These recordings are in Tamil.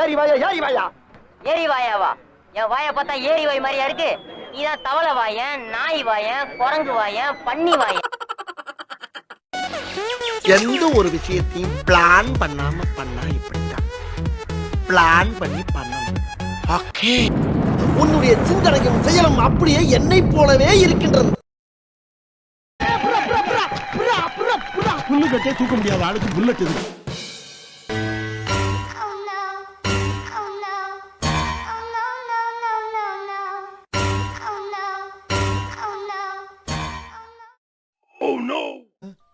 ஏறி வாயா ஏறி வாயா. ஏரி வாயாவா என் வாயை பார்த்தா ஏரி வாய் மாதிரியா இருக்கு? நீதான் தவளை வாயன் நாய் வாயன் குரங்கு வாயன் பன்னி வாயன் எந்த ஒரு விஷயத்தையும் பிளான் பண்ணாம பண்ணா இப்படித்தான். பிளான் பண்ணி பண்ணணும். ஓகே. உன்னுடைய சிந்தனையும் செயலும் அப்படியே என்னை போலவே இருக்கின்றது. புல்லு கட்டே தூக்க முடியாத ஆளுக்கு புல்லட் எதுக்கு?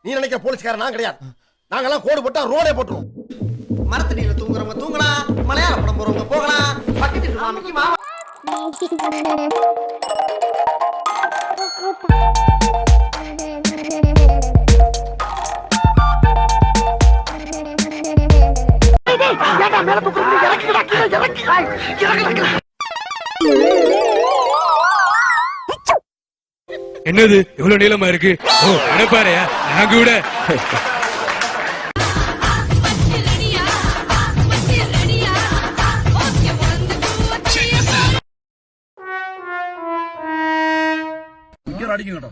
நீ நினைக்கிற போலீஸ்காரன் நான் கிடையாது நாங்கெல்லாம் கோடு போட்டா ரோடே போட்டுருவோம் மரத்தடியில தூங்குறவங்க தூங்கலாம் மலையாள படம் போறவங்க போகலாம் பக்கத்து மாமிக்கு மாமா என்னது? இவ்வளவு நீளமா இருக்கு? ஓ நினைப்பாரையா நான் கூட. இங்க அடிக்கும்